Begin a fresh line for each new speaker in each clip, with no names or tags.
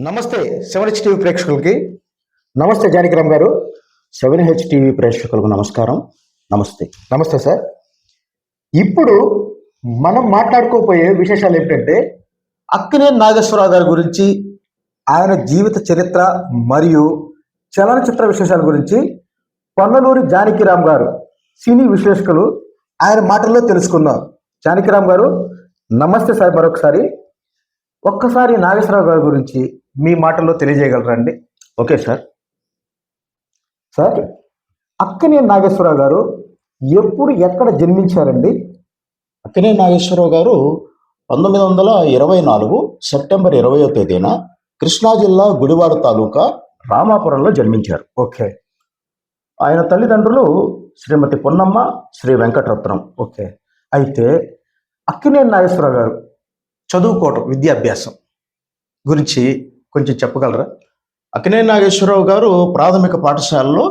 నమస్తే seven H TV ప్రేక్షకులకి. నమస్తే జానకిరామ్ గారు.
సెవెన్ హెచ్ టీవీ ప్రేక్షకులకు నమస్కారం. నమస్తే.
నమస్తే సార్. ఇప్పుడు మనం మాట్లాడుకోపోయే విశేషాలు ఏమిటంటే అక్కినే నాగేశ్వరరావు గారి గురించి ఆయన జీవిత చరిత్ర మరియు చలనచిత్ర విశేషాల గురించి పొన్నలూరి జానకిరామ్ గారు సినీ విశ్లేషకులు ఆయన మాటల్లో తెలుసుకుందాం. జానకిరామ్ గారు నమస్తే సార్ మరొకసారి. ఒక్కసారి నాగేశ్వరరావు గారి గురించి మీ మాటల్లో తెలియజేయగలరా అండి?
Okay sir.
సార్ అక్కనే నాగేశ్వరరావు గారు ఎప్పుడు ఎక్కడ జన్మించారండి?
అక్కినే నాగేశ్వరరావు గారు పంతొమ్మిది వందల ఇరవై నాలుగు సెప్టెంబర్ ఇరవయో తేదీన కృష్ణా జిల్లా గుడివాడ తాలూకా రామాపురంలో జన్మించారు.
ఓకే.
ఆయన తల్లిదండ్రులు శ్రీమతి పొన్నమ్మ శ్రీ వెంకటరత్నం.
ఓకే. అయితే అక్కినే నాగేశ్వరరావు గారు చదువుకోవటం విద్యాభ్యాసం గురించి కొంచెం చెప్పగలరా?
అక్కినే నాగేశ్వరరావు గారు ప్రాథమిక పాఠశాలలో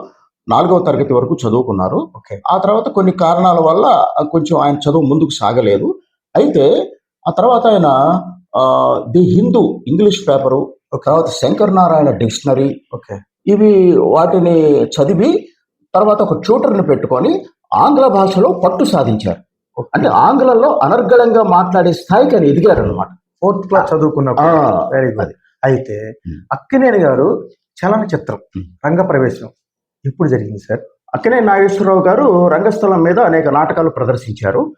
నాలుగవ తరగతి వరకు చదువుకున్నారు.
ఓకే.
ఆ తర్వాత కొన్ని కారణాల వల్ల కొంచెం ఆయన చదువు ముందుకు సాగలేదు. అయితే ఆ తర్వాత ఆయన ది హిందూ ఇంగ్లీష్ పేపరు తర్వాత శంకర్ నారాయణ డిక్షనరీ
ఓకే.
ఇవి వాటిని చదివి తర్వాత ఒక ట్యూటర్ని పెట్టుకొని ఆంగ్ల భాషలో పట్టు సాధించారు. అంటే ఆంగ్లంలో అనర్గళంగా మాట్లాడే స్థాయికి ఆయన ఎదిగారు అనమాట
ఫోర్త్ క్లాస్ చదువుకున్నప్పుడు. వెరీ గుడ్ అయితే. అక్కినేని గారు చలనచిత్రం
Hmm.
రంగ ప్రవేశం ఎప్పుడు జరిగింది సార్?
అక్కనే నాగేశ్వరరావు గారు రంగస్థలం మీద అనేక నాటకాలు ప్రదర్శించారు.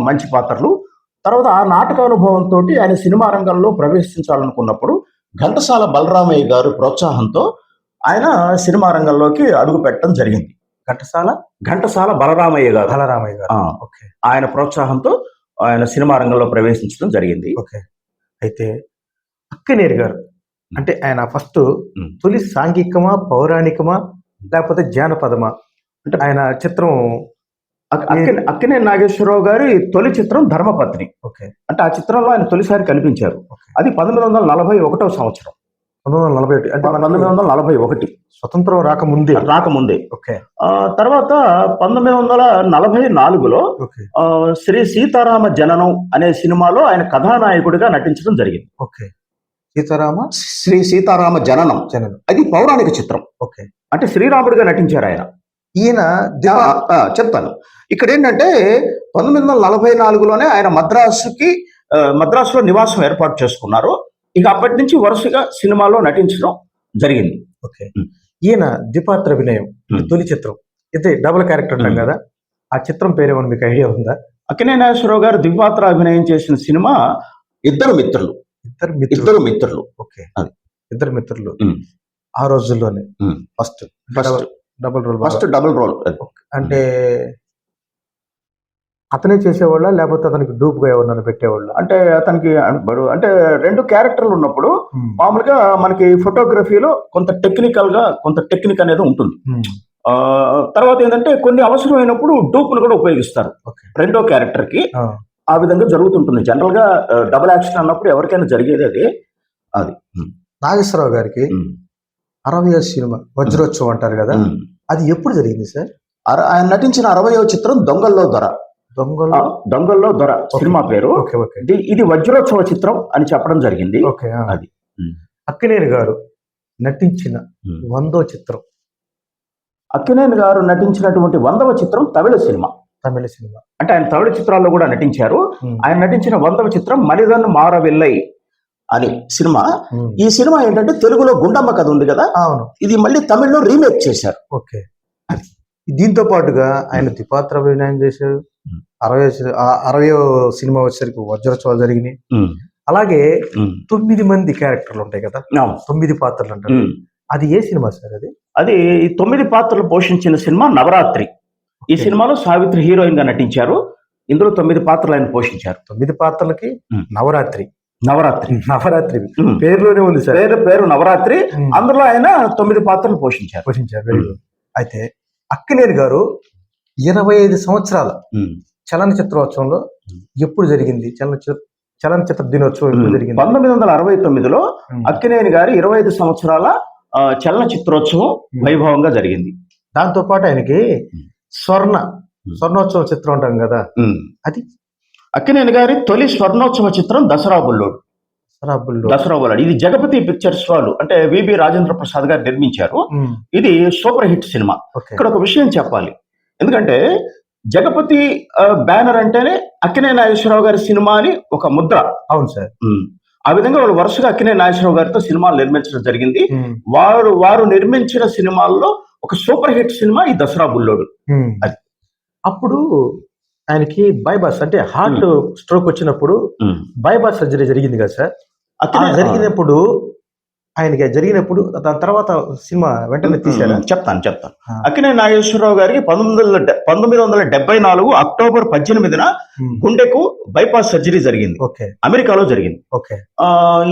మంచి పాత్రలు. తర్వాత ఆ నాటకానుభవంతో ఆయన సినిమా రంగంలో ప్రవేశించాలనుకున్నప్పుడు ఘంటసాల బలరామయ్య గారు ప్రోత్సాహంతో ఆయన సినిమా రంగంలోకి అడుగు పెట్టడం జరిగింది.
ఘంటసాల?
ఘంటసాల బలరామయ్య గారు.
బలరామయ్య గారు.
ఆయన ప్రోత్సాహంతో ఆయన సినిమా రంగంలో ప్రవేశించడం జరిగింది.
ఓకే. అయితే అక్కినేని గారు అంటే ఆయన ఫస్ట్. తొలి సాంఘికమా పౌరాణికమా లేకపోతే జానపదమా? అంటే ఆయన చిత్రం
అక్- అక్కినే అక్కినే నాగేశ్వరరావు గారి తొలి చిత్రం ధర్మపత్ని.
ఓకే.
అంటే ఆ చిత్రంలో ఆయన తొలిసారి కనిపించారు అది పంతొమ్మిది వందల నలభై ఒకటో సంవత్సరం.
పంతొమ్మిది వందల నలభై ఒకటి. అంటే
పంతొమ్మిది వందల నలభై ఒకటి.
స్వతంత్రం రాకముందే.
రాకముందే.
ఓకే.
ఆ, తర్వాత పంతొమ్మిది వందల నలభై నాలుగులో శ్రీ సీతారామ జననం అనే సినిమాలో ఆయన కథానాయకుడిగా నటించడం జరిగింది.
ఓకే. సీతారామ?
శ్రీ సీతారామ జననం.
జననం.
అది పౌరాణిక చిత్రం.
ఓకే.
అంటే శ్రీరాముడిగా నటించారు ఆయన.
ఈయన
చెప్తాను. ఇక్కడ ఏంటంటే పంతొమ్మిది వందల నలభై నాలుగులోనే ఆయన మద్రాసుకి మద్రాసులో నివాసం ఏర్పాటు చేసుకున్నారు. ఇక అప్పటి నుంచి వరుసగా సినిమాలో నటించడం జరిగింది.
ఓకే. ఈయన ద్విపాత్ర అభినయం
ఉమ్.
తొలి చిత్రం. అయితే డబుల్ క్యారెక్టర్ ఉంటాం. కదా ఆ చిత్రం పేరేమన్నా మీకు ఐడియా ఉందా?
అక్కినే నాగేశ్వరరావు గారు ద్విపాత్ర అభినయం చేసిన సినిమా ఇద్దరు మిత్రులు.
ఇద్దరు మిత్రులు.
ఇద్దరు మిత్రులు.
ఓకే. ఇద్దరు మిత్రులు. ఆ రోజుల్లోనే. First. Double role
first double role.
అంటే అతనే చేసేవాళ్ళ? లేకపోతే అతనికి డూప్గా ఎవరినైనా పెట్టేవాళ్ళ?
అంటే అతనికి అంటే రెండు క్యారెక్టర్లు ఉన్నప్పుడు మామూలుగా మనకి ఫోటోగ్రఫీలో కొంత టెక్నికల్గా కొంత టెక్నిక్ అనేది ఉంటుంది. ఆ, తర్వాత ఏంటంటే కొన్ని అవసరమైనప్పుడు డూప్ను కూడా ఉపయోగిస్తారు. రెండో క్యారెక్టర్కి ఆ విధంగా జరుగుతుంటుంది. జనరల్గా డబుల్ యాక్షన్ అన్నప్పుడు ఎవరికైనా జరిగేది అది? అది.
నాగేశ్వరరావు గారికి
ఉమ్,
అరవై సినిమా వజ్రోత్సవం అంటారు కదా. అది ఎప్పుడు జరిగింది సార్?
అర- ఆయన నటించిన అరవయో చిత్రం దొంగల్లో దొర.
దొంగలు
దొంగల్లో దొర సినిమా పేరు.
Okay okay.
ఇది ఇది వజ్రోత్సవ చిత్రం అని చెప్పడం జరిగింది.
ఓకే.
అది.
అక్కినేని గారు నటించిన. వందో చిత్రం.
అక్కినేని గారు నటించినటువంటి వందవ చిత్రం తమిళ సినిమా.
తమిళ సినిమా.
అంటే ఆయన తమిళ చిత్రాల్లో కూడా నటించారు. ఆయన నటించిన వందవ చిత్రం మనిదన్ మారవిల్లై అని సినిమా. ఈ సినిమా ఏంటంటే తెలుగులో గుండమ్మ కథ ఉంది కదా?
అవును.
ఇది మళ్ళీ తమిళ్ళో రీమేక్ చేశారు.
ఓకే. దీంతో పాటుగా ఆయన ద్విపాత్ర అభినయం చేశారు. అరవై అరవయో సినిమా వచ్చేసరికి వజ్రోత్సవాలు జరిగినాయి. అలాగే తొమ్మిది మంది క్యారెక్టర్లు ఉంటాయి కదా? తొమ్మిది పాత్రలు అంటారు.
ఉమ్.
అది ఏ సినిమా సార్ అది?
అది ఈ తొమ్మిది పాత్రలు పోషించిన సినిమా నవరాత్రి. ఈ. సినిమాలో సావిత్రి హీరోయిన్గా నటించారు ఇందులో తొమ్మిది పాత్రలు ఆయన పోషించారు
తొమ్మిది పాత్రలకి. నవరాత్రి
నవరాత్రి
నవరాత్రి. పేరులోనే ఉంది సార్
పేరు పేరు నవరాత్రి. అందులో ఆయన తొమ్మిది పాత్రలు పోషించారు
పోషించారు అయితే అక్కినేని గారు ఇరవై ఐదు సంవత్సరాల. చలనచిత్రోత్సవంలో. ఎప్పుడు జరిగింది చలనచిత్ర చలనచిత్ర దినోత్సవం ఎప్పుడు జరిగింది
పంతొమ్మిది వందల అరవై తొమ్మిదిలో. అక్కినేని గారి ఇరవై ఐదు సంవత్సరాల చలనచిత్రోత్సవం. వైభవంగా జరిగింది
దాంతో పాటు ఆయనకి. స్వర్ణ. స్వర్ణోత్సవం చిత్రం ఉంటాం కదా. అది?
అక్కినేని గారి తొలి స్వర్ణోత్సవ చిత్రం దసరా బుల్లోడు. దసరా వరల్డ్ ఇది జగపతి పిక్చర్స్ వాళ్ళు అంటే విబి రాజేంద్ర ప్రసాద్ గారు నిర్మించారు. ఇది సూపర్ హిట్ సినిమా. ఇక్కడ ఒక విషయం చెప్పాలి. ఎందుకంటే జగపతి బ్యానర్ అంటేనే అక్కినే నాగేశ్వరరావు గారి సినిమా అని ఒక ముద్ర.
అవును సార్.
ఆ విధంగా వాళ్ళు వరుసగా అక్కినే నాగేశ్వరరావు గారితో సినిమాలు నిర్మించడం జరిగింది. వారు వారు నిర్మించిన సినిమాల్లో ఒక సూపర్ హిట్ సినిమా ఈ దసరా బుల్లోడు. అది.
అప్పుడు ఆయనకి బైపాస్ అంటే హార్ట్ స్ట్రోక్ వచ్చినప్పుడు. బైపాస్ సర్జరీ జరిగింది కదా సార్?
అక్కినే
జరిగినప్పుడు ఆయనకి జరిగినప్పుడు దాని తర్వాత సినిమా వెంటనే తీశారా?
చెప్తాను చెప్తాను. అక్కినే నాగేశ్వరరావు గారికి పంతొమ్మిది వందల పంతొమ్మిది వందల డెబ్బై నాలుగు అక్టోబర్ పద్దెనిమిదిన గుండెకు బైపాస్ సర్జరీ జరిగింది.
ఓకే.
అమెరికాలో జరిగింది.
ఓకే.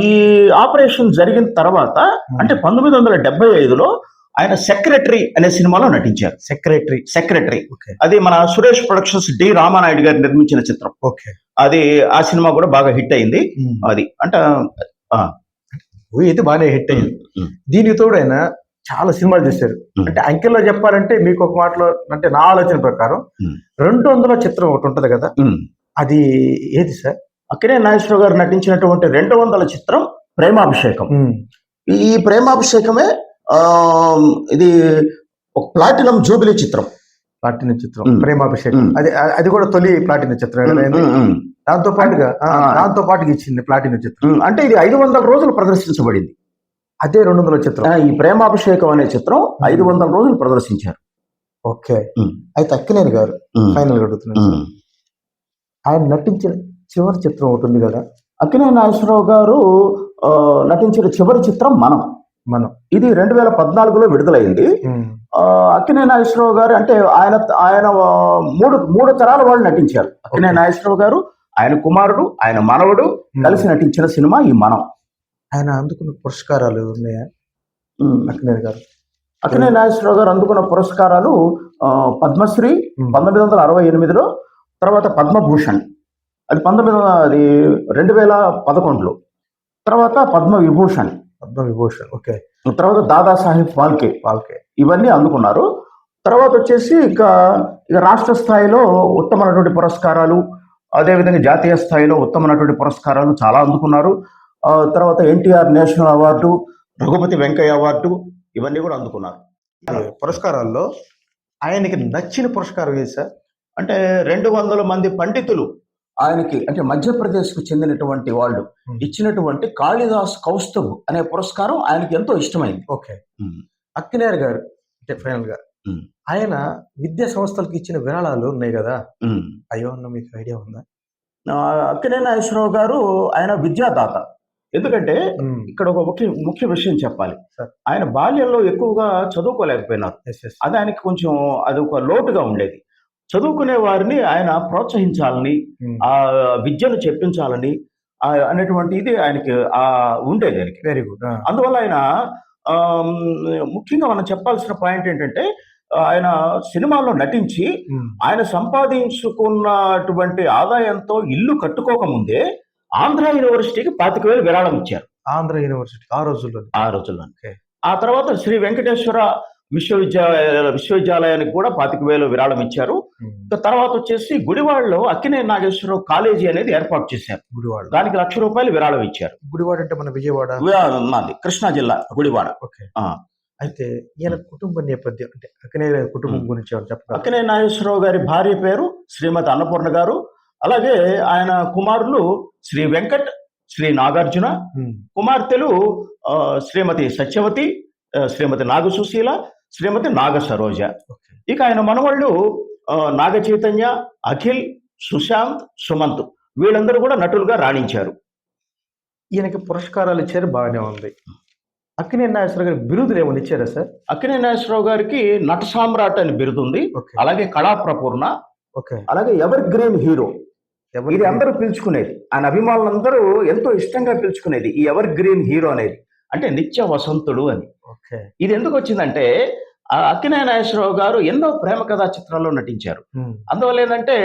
ఈ ఆపరేషన్ జరిగిన తర్వాత అంటే పంతొమ్మిది వందల డెబ్బై ఐదులో ఆయన సెక్రటరీ అనే సినిమాలో నటించారు.
సెక్రటరీ.
సెక్రటరీ. అది మన సురేష్ ప్రొడక్షన్స్ డి రామానాయుడు గారు నిర్మించిన చిత్రం.
ఓకే.
అది ఆ సినిమా కూడా బాగా హిట్ అయింది. అది అంటే
అయితే బాగానే హిట్ అయింది. తోడు ఆయన చాలా సినిమాలు చేశారు. అంటే అంకెల్లో చెప్పాలంటే మీకు ఒక మాటలో అంటే నా ఆలోచన ప్రకారం. రెండు వందల చిత్రం ఒకటి ఉంటది కదా. అది ఏది సార్?
అక్కినే నాగేశ్వరరావు గారు నటించినటువంటి రెండు వందల చిత్రం ప్రేమాభిషేకం. ఈ ప్రేమాభిషేకమే ఇది ఒక ప్లాటినం జూబిలీ చిత్రం
ప్లాటినం చిత్రం. ప్రేమాభిషేకం. అది అది కూడా తొలి ప్లాటినం చిత్రం దాంతో పాటుగా. దాంతో పాటుగా ఇచ్చింది ప్లాటినం చిత్రం.
అంటే ఇది ఐదు వందల రోజులు ప్రదర్శించబడింది
అదే రెండు వందల చిత్రం
ఈ ప్రేమాభిషేకం అనే చిత్రం ఐదు వందల రోజులు ప్రదర్శించారు
ఓకే. అయితే అక్కినేని గారు ఫైనల్ అడుగుతున్నాను.
ఉమ్.
ఆయన నటించిన చివరి చిత్రం ఒకటి ఉంది కదా
అక్కినే నాగేశ్వరరావు గారు నటించిన చివరి చిత్రం మనం
మనం.
ఇది రెండు వేల పద్నాలుగులో విడుదలైంది అక్కినే నాగేశ్వరరావు గారు అంటే ఆయన ఆయన మూడు మూడు తరాల వాళ్ళు నటించారు. అక్కినే. నాగేశ్వరరావు గారు ఆయన కుమారుడు ఆయన మనవడు. కలిసి నటించిన సినిమా ఈ మనం.
ఆయన అందుకున్న పురస్కారాలు ఉన్నాయా? అక్కినేని గారు.
అక్కినే నాగేశ్వరరావు గారు అందుకున్న పురస్కారాలు పద్మశ్రీ పంతొమ్మిది వందల అరవై ఎనిమిదిలో తర్వాత పద్మభూషణ్. అది పంతొమ్మిది వందల అది రెండు వేల పదకొండులో. తర్వాత పద్మ విభూషణ్
పద్మ విభూషణ్ ఓకే
తర్వాత దాదాసాహెబ్ ఫాల్కే.
వాళ్ళకే
ఇవన్నీ అందుకున్నారు. తర్వాత వచ్చేసి ఇక ఇక రాష్ట్ర స్థాయిలో ఉత్తమమైనటువంటి పురస్కారాలు అదేవిధంగా జాతీయ స్థాయిలో ఉత్తమమైనటువంటి పురస్కారాలు చాలా అందుకున్నారు. ఆ, తర్వాత NTR national award Raghupathi Venkaiah award ఇవన్నీ కూడా అందుకున్నారు.
పురస్కారాల్లో ఆయనకి నచ్చిన పురస్కారం ఏది సార్?
అంటే రెండు వందల మంది పండితులు ఆయనకి అంటే మధ్యప్రదేశ్కు చెందినటువంటి వాళ్ళు. ఇచ్చినటువంటి కాళిదాస్ కౌస్తవ్ అనే పురస్కారం ఆయనకి ఎంతో ఇష్టమైంది.
ఓకే. అక్కినేని గారు అంటే
ఫైనల్గా.
ఆయన విద్యా సంస్థలకు ఇచ్చిన విరాళాలు ఉన్నాయి కదా. అయ్యో అన్న మీకు ఐడియా ఉందా?
ఆ, అక్కినేని నాగేశ్వరరావు గారు ఆయన విద్యాదాత. ఎందుకంటే ఇక్కడ ఒక ముఖ్య ముఖ్య విషయం చెప్పాలి. ఆయన బాల్యంలో ఎక్కువగా చదువుకోలేకపోయినారు.
ఎస్ ఎస్
అది ఆయనకి కొంచెం అది ఒక లోటుగా ఉండేది. చదువుకునే వారిని ఆయన ప్రోత్సహించాలని ఆ విద్యను చెప్పించాలని అనేటువంటి ఇది ఆయనకి ఆ ఉండేది ఆయనకి
వెరీ గుడ్
అందువల్ల ఆయన ముఖ్యంగా మనం చెప్పాల్సిన పాయింట్ ఏంటంటే ఆయన సినిమాల్లో నటించి ఆయన సంపాదించుకున్నటువంటి ఆదాయంతో ఇల్లు కట్టుకోకముందే ఆంధ్ర యూనివర్సిటీకి పాతిక వేలు విరాళం ఇచ్చారు.
ఆంధ్ర యూనివర్సిటీ ఆ రోజుల్లో
ఆ రోజుల్లో. ఆ తర్వాత శ్రీ వెంకటేశ్వర విశ్వవిద్యాలయ విశ్వవిద్యాలయానికి కూడా పాతిక వేలు విరాళం ఇచ్చారు. తర్వాత వచ్చేసి గుడివాడలో అక్కినే నాగేశ్వరరావు కాలేజీ అనేది ఏర్పాటు చేశారు.
గుడివాడ.
దానికి లక్ష రూపాయలు విరాళం ఇచ్చారు.
గుడివాడ అంటే మన విజయవాడ?
మాది కృష్ణా జిల్లా గుడివాడ.
ఓకే. అయితే ఈయన కుటుంబ నేపథ్యం అంటే అక్కినేని గారి కుటుంబం. గురించి చెప్పగలరా?
అక్కినే నాగేశ్వరరావు గారి భార్య పేరు శ్రీమతి అన్నపూర్ణ గారు. అలాగే ఆయన కుమారులు శ్రీ వెంకట్ శ్రీ నాగార్జున. కుమార్తెలు శ్రీమతి సత్యవతి శ్రీమతి నాగసుశీల శ్రీమతి నాగ సరోజ. ఇక ఆయన మనవాళ్ళు నాగ చైతన్య అఖిల్ సుశాంత్ సుమంత్ వీళ్ళందరూ కూడా నటులుగా రాణించారు.
ఈయనకి పురస్కారాలు ఇచ్చారు బాగానే ఉంది. అక్కినేని నాగేశ్వర గారి బిరుదులు ఏమైనా ఇచ్చారా సార్?
అక్కినే నాగేశ్వరరావు గారికి నట సామ్రాట్ అని బిరుదుంది.
ఓకే.
అలాగే కళాప్రపూర్ణ
ఓకే.
అలాగే ఎవర్ గ్రీన్ హీరో. ఇది అందరూ పిలుచుకునేది. ఆయన అభిమానులందరూ ఎంతో ఇష్టంగా పిలుచుకునేది ఈ ఎవర్ గ్రీన్ హీరో అనేది. అంటే నిత్య వసంతుడు అని.
ఓకే.
ఇది ఎందుకు వచ్చిందంటే ఆ అక్కినే నాగేశ్వరరావు గారు ఎన్నో ప్రేమ కథా చిత్రాల్లో నటించారు. అందువల్ల ఏంటంటే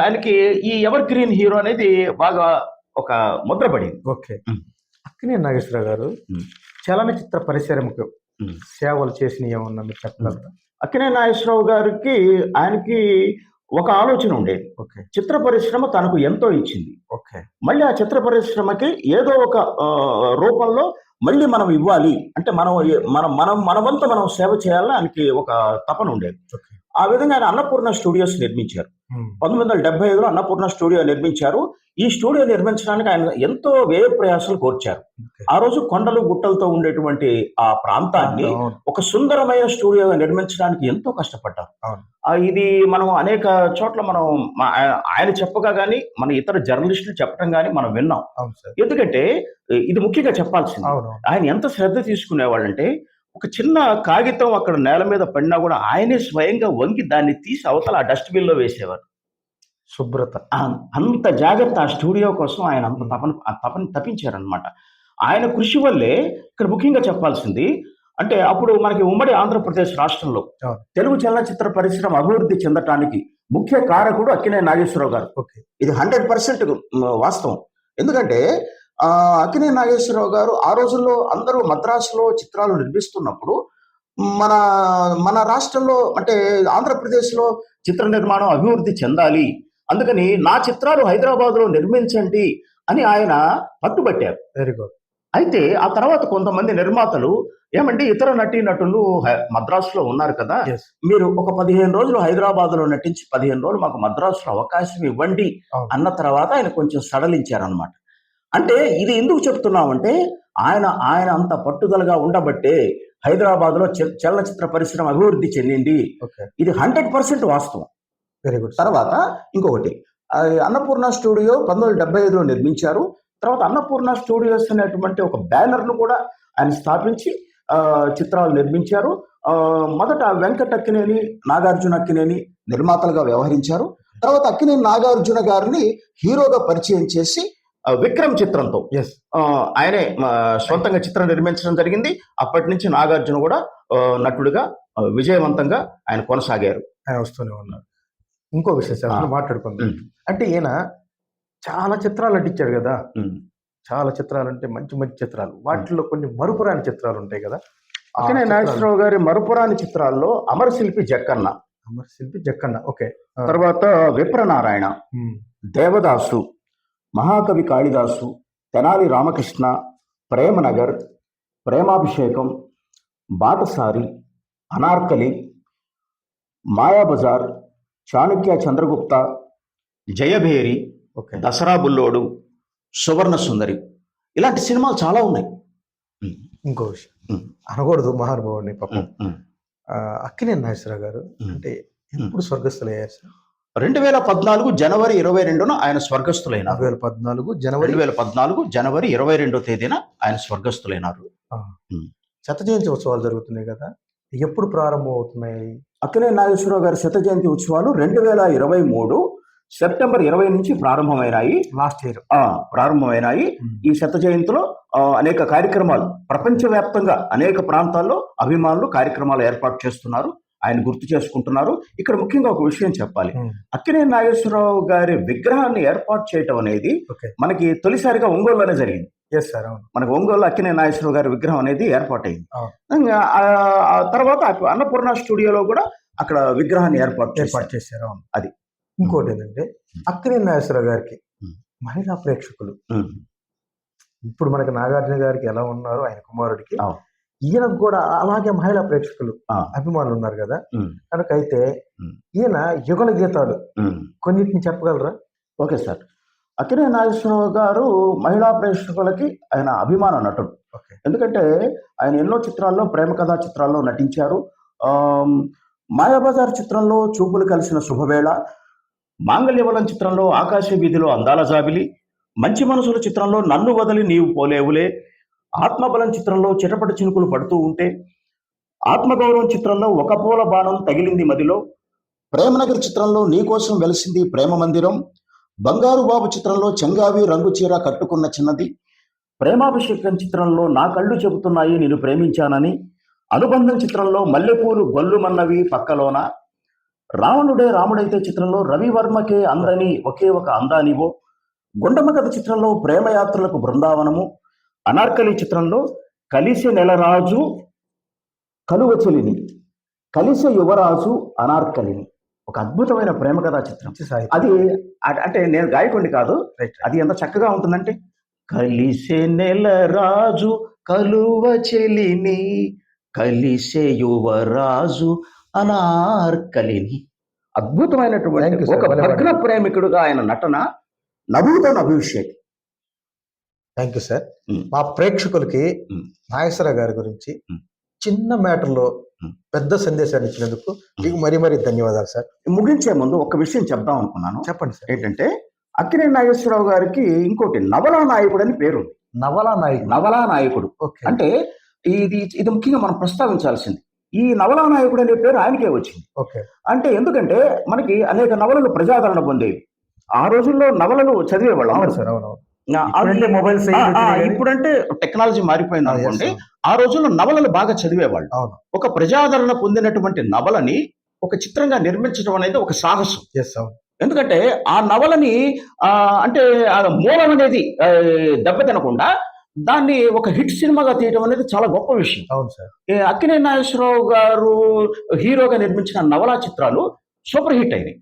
ఆయనకి ఈ ఎవర్ గ్రీన్ హీరో అనేది బాగా ఒక ముద్ర పడింది.
ఓకే.
ఉమ్.
అక్కినేని నాగేశ్వర గారు. చలనచిత్ర పరిశ్రమకు. సేవలు చేసిన ఏమన్నా మీరు చెప్పగలరా
అక్కినే నాగేశ్వరరావు గారికి ఆయనకి ఒక ఆలోచన ఉండేది.
ఓకే.
చిత్ర పరిశ్రమ తనకు ఎంతో ఇచ్చింది.
ఓకే.
మళ్ళీ ఆ చిత్ర పరిశ్రమకి ఏదో ఒక రూపంలో మళ్ళీ మనం ఇవ్వాలి. అంటే మనం మనం మనం మన వంతు మనం సేవ చేయాలని ఆయనకి ఒక తపన ఉండేది.
ఓకే.
ఆ విధంగా ఆయన అన్నపూర్ణ స్టూడియోస్ నిర్మించారు. పంతొమ్మిది వందల డెబ్బై ఐదులో అన్నపూర్ణ స్టూడియో నిర్మించారు. ఈ స్టూడియో నిర్మించడానికి ఆయన ఎంతో వ్యయ ప్రయాసాలు కోర్చారు. ఆ రోజు కొండలు గుట్టలతో ఉండేటువంటి ఆ ప్రాంతాన్ని ఒక సుందరమైన స్టూడియో నిర్మించడానికి ఎంతో కష్టపడ్డారు. ఇది మనం అనేక చోట్ల మనం ఆయన- చెప్పగా కానీ మన ఇతర జర్నలిస్టులు చెప్పడం కానీ మనం విన్నాం. ఎందుకంటే ఇది ముఖ్యంగా చెప్పాల్సింది. ఆయన ఎంత శ్రద్ధ తీసుకునేవాళ్ళంటే ఒక చిన్న కాగితం అక్కడ నేల మీద పడినా కూడా ఆయనే స్వయంగా వంగి దాన్ని తీసి అవతల ఆ డస్ట్బిన్లో వేసేవారు.
శుభ్రత.
అంత జాగ్రత్త ఆ స్టూడియో కోసం ఆయన అంత తపన తపన తప్పించారనమాట ఆయన కృషి వల్లే ఇక్కడ ముఖ్యంగా చెప్పాల్సింది అంటే అప్పుడు మనకి ఉమ్మడి ఆంధ్రప్రదేశ్ రాష్ట్రంలో. తెలుగు చలనచిత్ర పరిశ్రమ అభివృద్ధి చెందటానికి ముఖ్య కారకుడు అక్కినే నాగేశ్వరరావు గారు.
ఓకే.
ఇది హండ్రెడ్ పర్సెంట్ వాస్తవం. ఎందుకంటే అక్కినే నాగేశ్వరరావు గారు ఆ రోజుల్లో అందరూ మద్రాసులో చిత్రాలు నిర్మిస్తున్నప్పుడు మన మన రాష్ట్రంలో అంటే ఆంధ్రప్రదేశ్లో చిత్ర నిర్మాణం అభివృద్ధి చెందాలి. అందుకని నా చిత్రాలు హైదరాబాద్లో నిర్మించండి అని ఆయన పట్టుబట్టారు.
వెరీ గుడ్
అయితే ఆ తర్వాత కొంతమంది నిర్మాతలు ఏమండి ఇతర నటీ నటులు మద్రాసులో ఉన్నారు కదా. మీరు ఒక పదిహేను రోజులు హైదరాబాద్లో నటించి పదిహేను రోజులు మాకు మద్రాసులో అవకాశం ఇవ్వండి. అన్న తర్వాత ఆయన కొంచెం సడలించారనమాట అంటే ఇది ఎందుకు చెప్తున్నామంటే ఆయన ఆయన అంత పట్టుదలగా ఉండబట్టే హైదరాబాద్లో చలనచిత్ర పరిశ్రమ అభివృద్ధి చెందింది. ఇది హండ్రెడ్ పర్సెంట్ వాస్తవం.
వెరీ గుడ్
తర్వాత ఇంకొకటి అన్నపూర్ణ స్టూడియో పంతొమ్మిది వందల డెబ్బై ఐదులో నిర్మించారు. తర్వాత అన్నపూర్ణ స్టూడియోస్ అనేటువంటి ఒక బ్యానర్ను కూడా ఆయన స్థాపించి చిత్రాలు నిర్మించారు. మొదట వెంకట అక్కినేని నాగార్జున అక్కినేని నిర్మాతలుగా వ్యవహరించారు. తర్వాత అక్కినేని నాగార్జున గారిని హీరోగా పరిచయం చేసి విక్రమ్ చిత్రంతో. ఆయనే సొంతంగా చిత్రం నిర్మించడం జరిగింది. అప్పటి నుంచి నాగార్జున కూడా నటుడిగా విజయవంతంగా ఆయన కొనసాగారు.
ఆయన వస్తూనే ఉన్నారు. ఇంకో అసలు మాట్లాడుకుందాం. అంటే ఈయన చాలా చిత్రాలు నటించాడు కదా. చాలా చిత్రాలు అంటే మంచి మంచి చిత్రాలు. వాటిలో కొన్ని మరుపురాని చిత్రాలు ఉంటాయి కదా. చిత్రాలు-
నాగేశ్వరరావు గారి మరుపురాని చిత్రాల్లో అమరశిల్పి జక్కన్న.
అమర్ శిల్పి జక్కన్న ఓకే.
తర్వాత విప్రనారాయణ.
ఉమ్,
దేవదాసు. మహాకవి కాళిదాసు తెనాలి రామకృష్ణ ప్రేమనగర్ ప్రేమాభిషేకం బాటసారి అనార్కలి మాయాబజార్ చాణక్య చంద్రగుప్త జయభేరి
ఓకే.
దసరా బుల్లోడు సువర్ణ సుందరి. ఇలాంటి సినిమాలు చాలా ఉన్నాయి.
ఇంకో విషయం. అనకూడదు మహానుభావుడిని పాపం. అక్కినేని నాగేశ్వరరావు గారు. అంటే ఎప్పుడు స్వర్గస్థులయ్యారు సార్?
రెండు వేల పద్నాలుగు జనవరి ఇరవై రెండున ఆయన స్వర్గస్థులైనారు.
రెండు వేల పద్నాలుగు జనవరి
రెండు వేల పద్నాలుగు జనవరి ఇరవై రెండో తేదీన ఆయన స్వర్గస్థులైనారు.
శత జయంతి ఉత్సవాలు జరుగుతున్నాయి కదా? ఎప్పుడు ప్రారంభం అవుతున్నాయి?
అక్కినే నాగేశ్వరరావు గారి శత జయంతి ఉత్సవాలు రెండు వేల ఇరవై మూడు సెప్టెంబర్ ఇరవై నుంచి ప్రారంభమైనాయి.
Last year.
ప్రారంభమైనాయి. ఈ శత జయంతిలో అనేక కార్యక్రమాలు ప్రపంచవ్యాప్తంగా అనేక ప్రాంతాల్లో అభిమానులు కార్యక్రమాలు ఏర్పాటు చేస్తున్నారు. ఆయన గుర్తు చేసుకుంటున్నారు. ఇక్కడ ముఖ్యంగా ఒక విషయం చెప్పాలి. అక్కినేని నాగేశ్వరరావు గారి విగ్రహాన్ని ఏర్పాటు చేయటం అనేది మనకి తొలిసారిగా ఒంగోలులోనే జరిగింది.
ఎస్ సార్ అవును.
మనకు ఒంగోలు అక్కినేని నాగేశ్వరరావు గారి విగ్రహం అనేది ఏర్పాటైంది తర్వాత అన్నపూర్ణ స్టూడియోలో కూడా అక్కడ విగ్రహాన్ని ఏర్పాటు
ఏర్పాటు
చేశారు. అది.
ఇంకోటి ఏంటంటే అక్కినేని నాగేశ్వరరావు గారికి. మహిళా ప్రేక్షకులు. ఇప్పుడు మనకి నాగార్జున గారికి ఎలా ఉన్నారు ఆయన కుమారుడికి. ఈయనకు కూడా అలాగే మహిళా ప్రేక్షకులు. అభిమానులు ఉన్నారు కదా. కనుక అయితే. ఈయన యుగల గీతాలు. కొన్నిటిని చెప్పగలరా?
Okay sir. అక్కినే నాగేశ్వరరావు గారు మహిళా ప్రేక్షకులకి ఆయన అభిమాన నటుడు.
ఓకే.
ఎందుకంటే ఆయన ఎన్నో చిత్రాల్లో ప్రేమ కథా చిత్రాల్లో నటించారు. మాయాబజార్ చిత్రంలో చూపులు కలిసిన శుభవేళ మాంగళ్యవలం చిత్రంలో ఆకాశ వీధిలో అందాల జాబిలి మంచి మనసుల చిత్రంలో నన్ను వదిలి నీవు పోలేవులే ఆత్మబలం చిత్రంలో చిటపట చినుకులు పడుతూ ఉంటే ఆత్మగౌరవం చిత్రంలో ఒక పూల బాణం తగిలింది మదిలో. ప్రేమనగర్ చిత్రంలో నీకోసం వెలిసింది ప్రేమ మందిరం. బంగారు బాబు చిత్రంలో చెంగావి రంగు చీర కట్టుకున్న చిన్నది. ప్రేమాభిషేకం చిత్రంలో నా కళ్ళు చెబుతున్నాయి నేను ప్రేమించానని. అనుబంధం చిత్రంలో మల్లెపూలు గొల్లుమన్నవి పక్కలోన. రావణుడే రాముడైతే చిత్రంలో రవివర్మకే అందని ఒకే ఒక అందానివో. గుండమ్మ కథ చిత్రంలో ప్రేమయాత్రలకు బృందావనము. అనార్కలి చిత్రంలో కలిసే నెలరాజు కలువచెలిని కలిసే యువరాజు అనార్కలిని. ఒక అద్భుతమైన ప్రేమ కథా చిత్రం. అది అంటే నేను గాయకుడిని కాదు. అది ఎంత చక్కగా ఉంటుందంటే కలిసే నెల రాజు కలువ చెలిని కలిసే యువరాజు అనార్కలిని. అద్భుతమైనటువంటి. ఒక భగ్న ప్రేమికుడుగా ఆయన నటన నవ్వుతో నవ్విషేది
థ్యాంక్ యూ సార్. మా ప్రేక్షకులకి
Mm.
నాగేశ్వర గారి గురించి
Mm.
చిన్న మ్యాటర్లో
Mm.
పెద్ద సందేశాన్ని ఇచ్చినందుకు మీకు మరీ మరీ ధన్యవాదాలు సార్
ముగించే ముందు ఒక విషయం చెప్దాం అనుకున్నాను.
చెప్పండి సార్
ఏంటంటే అక్కినే నాగేశ్వరరావు గారికి ఇంకోటి నవలా నాయకుడు అని పేరు.
నవలా నాయక్
నవలా నాయకుడు.
ఓకే.
అంటే ఇది ఇది ముఖ్యంగా మనం ప్రస్తావించాల్సింది. ఈ నవలా నాయకుడు అనే పేరు ఆయనకే వచ్చింది.
ఓకే.
అంటే ఎందుకంటే మనకి అనేక నవలలు ప్రజాదరణ పొందేవి. ఆ రోజుల్లో నవలలు చదివేవాళ్ళం.
అవును సార్ అవును. మొబైల్స్
ఇప్పుడంటే టెక్నాలజీ మారిపోయింది అనుకోండి ఆ రోజుల్లో నవలలు బాగా చదివేవాళ్ళు.
అవును.
ఒక ప్రజాదరణ పొందినటువంటి నవలని ఒక చిత్రంగా నిర్మించడం అనేది ఒక సాహసం. ఎందుకంటే ఆ నవలని ఆ, అంటే ఆ మూలం అనేది దెబ్బతినకుండా దాన్ని ఒక హిట్ సినిమాగా తీయడం అనేది చాలా గొప్ప విషయం.
అవును సార్
అక్కినే నాగేశ్వరరావు గారు హీరోగా నిర్మించిన నవలా చిత్రాలు సూపర్ హిట్ అయినాయి.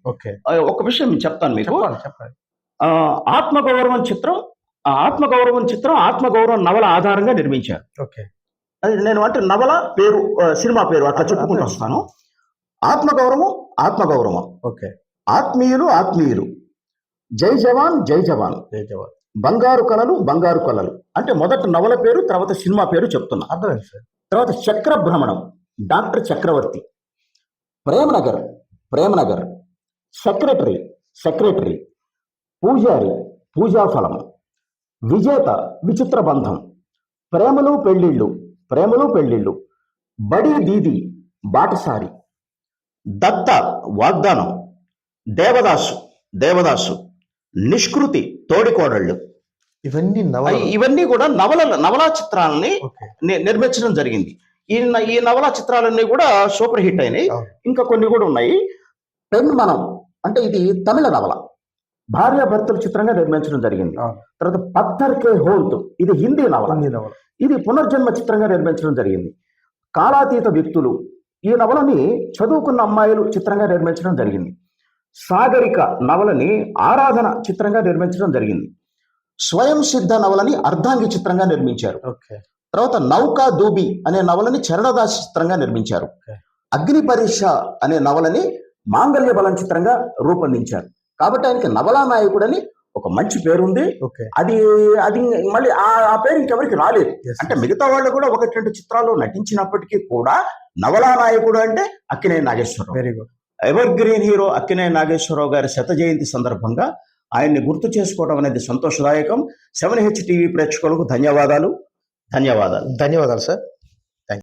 ఒక విషయం నేను చెప్తాను మీకు.
చెప్పండి చెప్పండి
ఆ, ఆత్మగౌరవం చిత్రం ఆ ఆత్మగౌరవం చిత్రం ఆత్మగౌరవం నవల ఆధారంగా నిర్మించారు.
ఓకే.
అది నేను అంటే నవల పేరు సినిమా పేరు అట్లా చెప్పుకుంటూ వస్తాను. ఆత్మగౌరవం ఆత్మగౌరవం.
ఓకే.
ఆత్మీయులు ఆత్మీయులు. జై జవాన్ జై జవాన్.
జై జవాన్.
బంగారు కళలు బంగారు కళలు. అంటే మొదట నవల పేరు తర్వాత సినిమా పేరు చెప్తున్నా.
అర్థమైంది సార్.
తర్వాత Chakra Bhramanam doctor Chakravarthy. Premnagar Premnagar. Secretary secretary. Poojari Poojaphalam. Vijetha విచిత్ర బంధం. ప్రేమలు పెళ్ళిళ్ళు ప్రేమలు పెళ్ళిళ్ళు. బడి దీది బాటసారి. దత్త వాగ్దానం. దేవదాసు దేవదాసు. నిష్కృతి తోడికోడళ్ళు.
ఇవన్నీ
ఇవన్నీ కూడా నవల నవలా చిత్రాలని నిర్మించడం జరిగింది. ఈ ఈ నవలా చిత్రాలన్నీ కూడా సూపర్ హిట్ అయినాయి. ఇంకా కొన్ని కూడా ఉన్నాయి. పెన్ మనం అంటే ఇది తమిళ నవల. భార్య భర్తల చిత్రంగా నిర్మించడం జరిగింది. తర్వాత పత్తర్ కే హోల్ట్ ఇది హిందీ నవల. ఇది పునర్జన్మ చిత్రంగా నిర్మించడం జరిగింది. కాలాతీత వ్యక్తులు ఈ నవలని చదువుకున్న అమ్మాయిలు చిత్రంగా నిర్మించడం జరిగింది. సాగరిక నవలని ఆరాధన చిత్రంగా నిర్మించడం జరిగింది. స్వయం సిద్ధ నవలని అర్ధాంగి చిత్రంగా నిర్మించారు.
ఓకే.
తర్వాత నౌకా దూబి అనే నవలని చరణదాస్ చిత్రంగా నిర్మించారు. అగ్ని పరీక్ష అనే నవలని మాంగళ్య బలం చిత్రంగా రూపొందించారు. కాబట్టి ఆయనకి నవలా నాయకుడని ఒక మంచి పేరుంది.
ఓకే.
అది అది మళ్ళీ ఆ ఆ పేరు ఇంకెవరికి రాలేదు. అంటే. మిగతా వాళ్ళు కూడా ఒకటి రెండు చిత్రాల్లో నటించినప్పటికీ కూడా నవలా నాయకుడు అంటే Akkineni Nageswara Rao.
Very good
evergreen hero Akkineni Nageswara Rao గారి శత జయంతి సందర్భంగా ఆయన్ని గుర్తు చేసుకోవడం అనేది సంతోషదాయకం. సెవెన్ హెచ్ టీవీ ప్రేక్షకులకు ధన్యవాదాలు. ధన్యవాదాలు.
ధన్యవాదాలు సార్